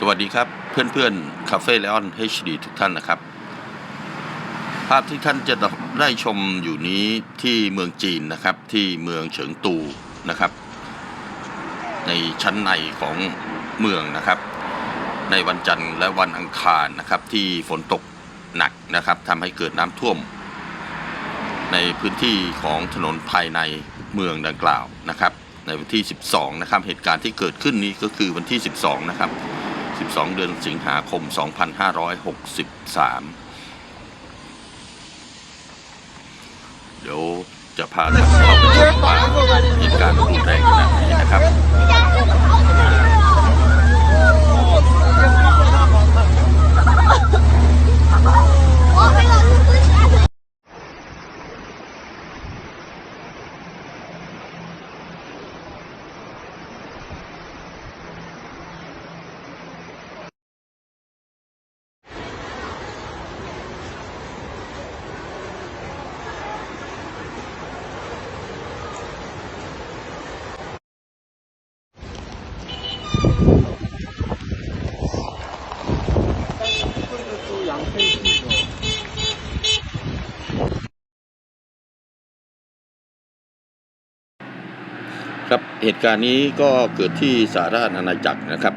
สวัสดีครับเพื่อนๆคาเฟ่เลออน HD ทุกท่านนะครับ ภาพที่ท่านจะได้ชมอยู่นี้ที่เมืองจีนนะครับ ที่เมืองเฉิงตูนะครับ ในชั้นในของเมืองนะครับ ในวันจันทร์และวันอังคารนะครับ ที่ฝนตกหนักนะครับทำให้เกิดน้ำท่วม ในพื้นที่ของถนนภายในเมืองดังกล่าวนะครับ ในวันที่ 12 นะครับ เหตุการณ์ที่เกิดขึ้นนี้ก็คือวันที่ 12 นะครับ 12 เดือนสิงหาคม 2563 เดี๋ยวจะพาท่านเข้าไปชมว่าเหตุการณ์รุนแรงขนาดไหนนะครับ ครับเหตุการณ์นี้ก็เกิดที่สหราชอาณาจักรนะครับ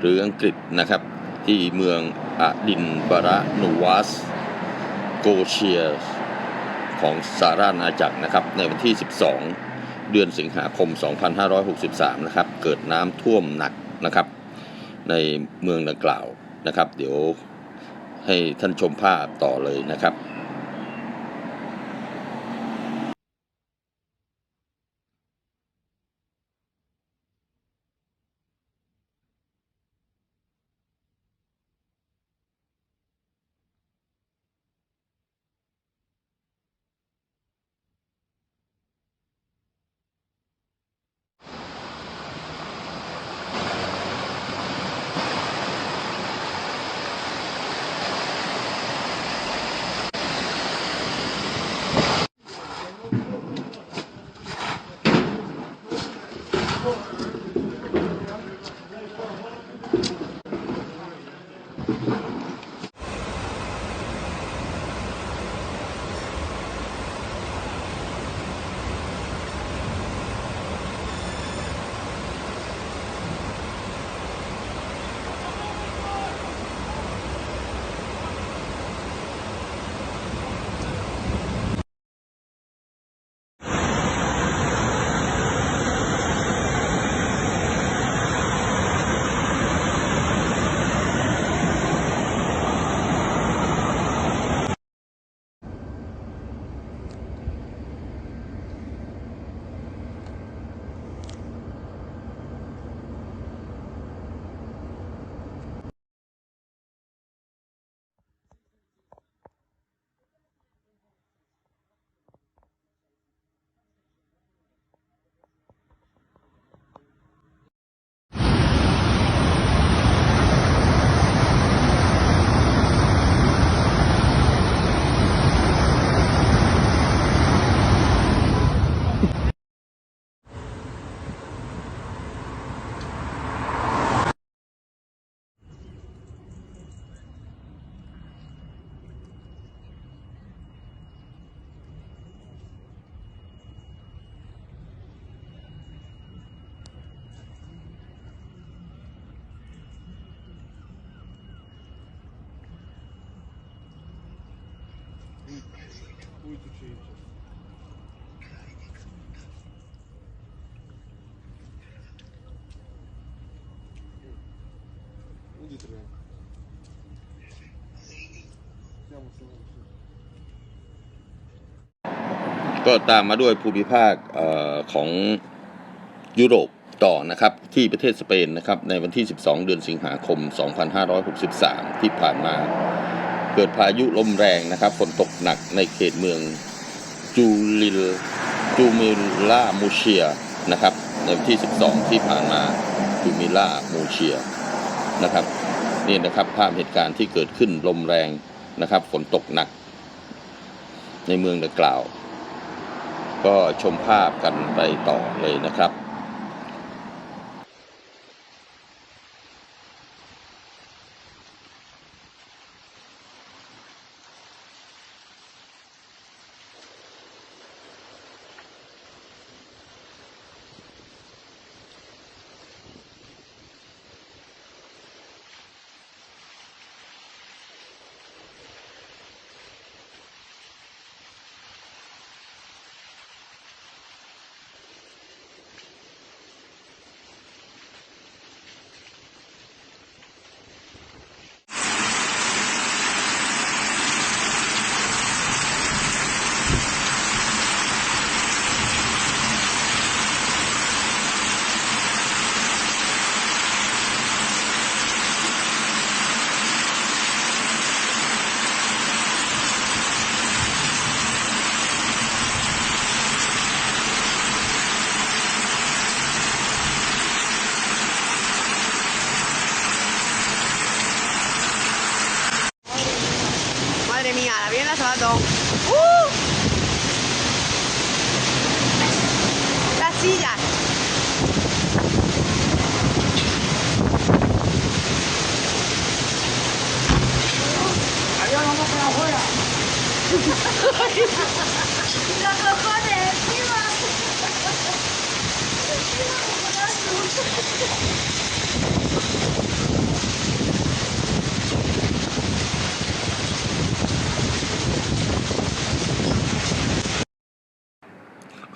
หรืออังกฤษนะครับ ที่เมืองอะดินบาระนูวัสโกเชียของสหราชอาณาจักรนะครับ ในวันที่ 12 เดือนสิงหาคม 2563 นะครับ เกิดน้ำท่วมหนักนะครับ ในเมืองดังกล่าวนะครับ เดี๋ยวให้ท่านชมภาพต่อเลยนะครับ Будет учить. Будет рэ. Прямо с вами. ก็ตามมาด้วยภูมิภาคเออของยุโรปต่อนะครับ ที่ประเทศสเปนนะครับ ในวันที่ 12 เดือนสิงหาคม 2563 ที่ผ่านมา เกิดพายุลมแรงนะครับ ฝนตกหนักในเขตเมืองจูลิลจูมิลามูเชียนะครับในวันที่ 12 ที่ผ่านมาจูมิลามูเชียนะครับนี่นะครับภาพเหตุการณ์ที่เกิดขึ้นลมแรงนะครับ ฝนตกหนัก ในเมืองดังกล่าว ก็ชมภาพกันไปต่อเลยนะครับ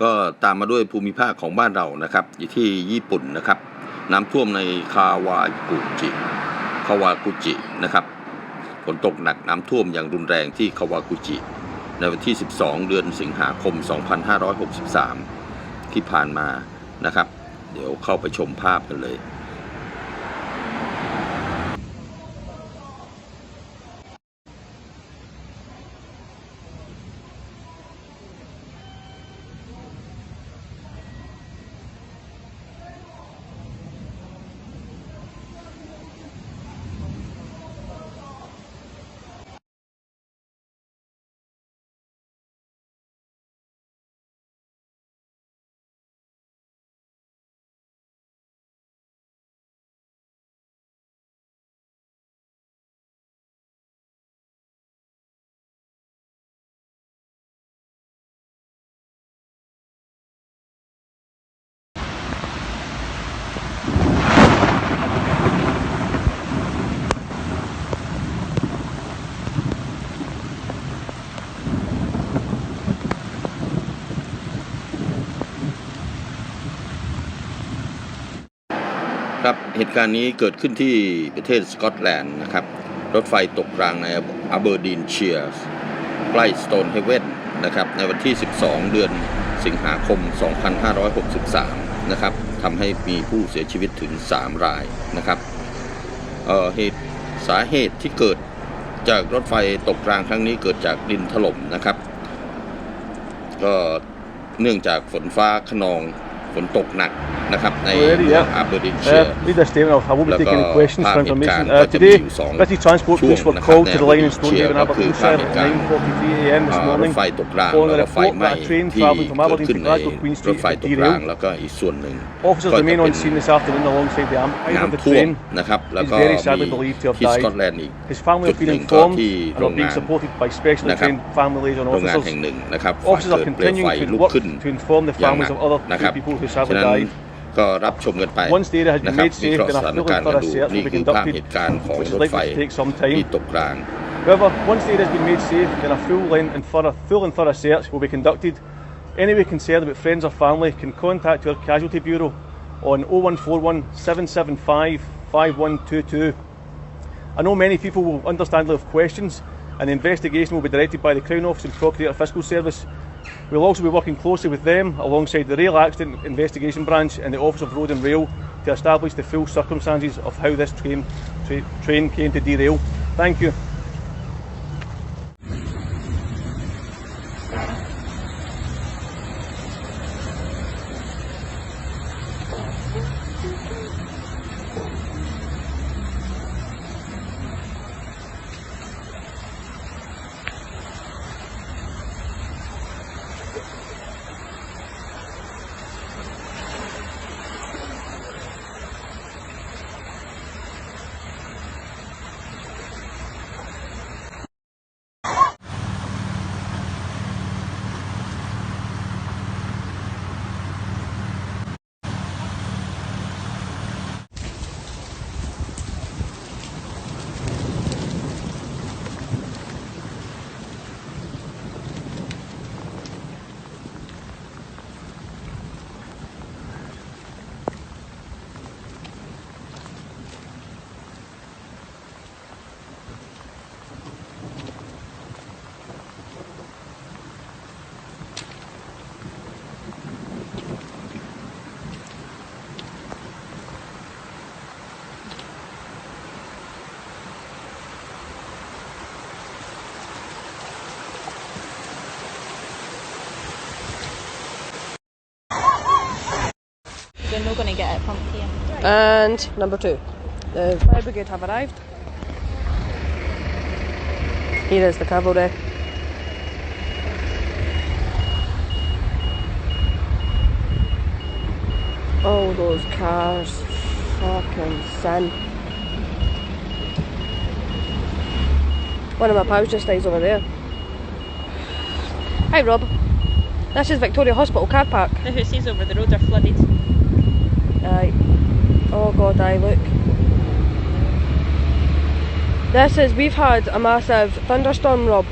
ก็ตามมาด้วยภูมิภาคของบ้านเรานะครับอยู่ที่ญี่ปุ่นนะครับ น้ำท่วมในคาวากุจิคาวากุจินะครับ นตกหนักน้ำท่วมอย่างรุนแรงที่คาวากุจิ ในวันที่ 12 เดือนสิงหาคม 2563 ที่ผ่านมานะครับ เดี๋ยวเข้าไปชมภาพกันเลย ครับเหตุการณ์นี้เกิดขึ้นที่ประเทศสกอตแลนด์นะครับ รถไฟตกรางในอเบอร์ดีนเชียร์ใกล้สโตนเฮเวนนะครับในวันที่ 12 เดือนสิงหาคม 2563 นะครับทำให้มีผู้เสียชีวิตถึง 3 รายนะครับเเหตุสาเหตุที่เกิดจากรถไฟตกรางครั้งนี้เกิดจากดินถล่มนะครับ ก็เนื่องจากฝนฟ้าขนองฝนตกหนัก นะครับใน Already, yeah. อาเบอร์ดินเชีย Uh, ร์ read the statement. I'll- I won't be Look, taking any uh, questions for Pat information. Hitchcock, Uh, but today, the song British Transport Police were Chuông called toนะครับ the line in ใน Stonehaven, ก็คือ Aberdeenshire ภาพ at เหตุการณ์ 9.43 a.m. this อ่ารถ morning ไฟตกราง following แล้ว a ก็ไฟ report ไหม้ that a train ที่ travelling from เกิด Aberdeen ขึ้น to ใน Glasgow Queen ร Street ถไฟ had ตกราง derailed. แล้วก็อีกส่วนหนึ่ง Officers ก็ remain จะ on เป็น scene this afternoon alongside the ambulance of the น้ำท่วม train. นะครับแล้วก็ very sadly มี believed to have ที่ส died. กอตแลนด์อีก His family จุด have ห been นึ่งก็ informed ที่ and โร are ง being งาน supported by specially นะครับ trained family liaison โรงงาน officers. แห่งหนึ่งนะครับไฟ Officers เกิ are ดเปลว continuing ไฟ to ลุก work ขึ้น to inform the อย่างหนั families ก of other นะค three รับ people who ฉะ sadly นั้น died. ก็รับชมกันไป Once data has นะ been ครับ made วิ safe, เคราะห์ then ส a ถาน full การ and ณ์กัน thorough ดู search นี่ will be คือภาพ conducted, เหตุการณ์ของ which is รถ likely ไฟ to take some ที่ time. ตกราง However, once data has been made safe, then a full length and thorough, full and thorough search will be conducted. Anyone concerned about friends or family can contact our Casualty Bureau on 0141 775 5122. I know many people will understandably have questions, and the investigation will be directed by the Crown Office and Procurator Fiscal Service. We'll also be working closely with them alongside the Rail Accident Investigation Branch and the Office of Road and Rail to establish the full circumstances of how this train, tra- train came to derail. Thank you. we're going to get it pumped here. And number two. The fire brigade have arrived. Here is the cavalry. All those cars. Fucking sun. One of my pals just stays over there. Hi Rob. This is Victoria Hospital car park. The houses over the road are flooded. Aye. Oh god, aye, look. This is, we've had a massive thunderstorm, Rob,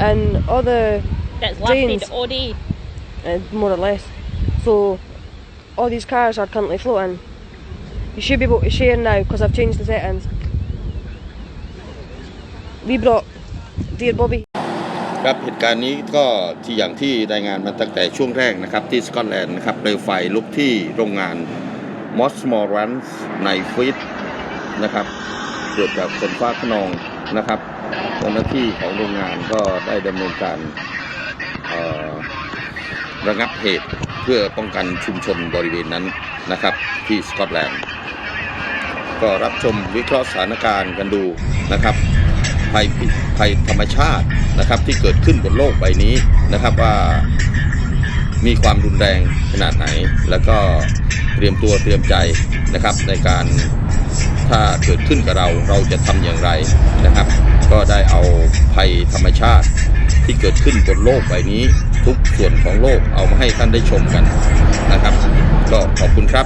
and all the, That's Drains. lasted all day. uh, more or less. So, all these cars are currently floating. You should be able to share now because I've changed the settings. We brought Dear Bobby ครับเหตุการณ์นี้ก็ที่อย่างที่รายงานมาตั้งแต่ช่วงแรกนะครับที่สกอตแลนด์นะครับเปลวไฟลุกที่โรงงาน มอสมอรันส์ในฟิตนะครับเกิดจากฝนฟ้าขนองนะครับเจ้าหน้าที่ของโรงงานก็ได้ดำเนินการระงับเหตุเพื่อป้องกันชุมชนบริเวณนั้นนะครับที่สกอตแลนด์ ก็รับชมวิเคราะห์สถานการณ์กันดูนะครับภัยภัยธรรมชาตินะครับที่เกิดขึ้นบนโลกใบนี้นะครับว่ามีความรุนแรงขนาดไหน แล้วก็ รียมตัวเตรียมใจนะครับในการถ้าเกิดขึ้นกับเราเราจะทำอย่างไรนะครับ ก็ได้เอาภัยธรรมชาติที่เกิดขึ้นบนโลกใบนี้ ทุกส่วนของโลกเอามาให้ท่านได้ชมกันนะครับ ก็ขอบคุณครับ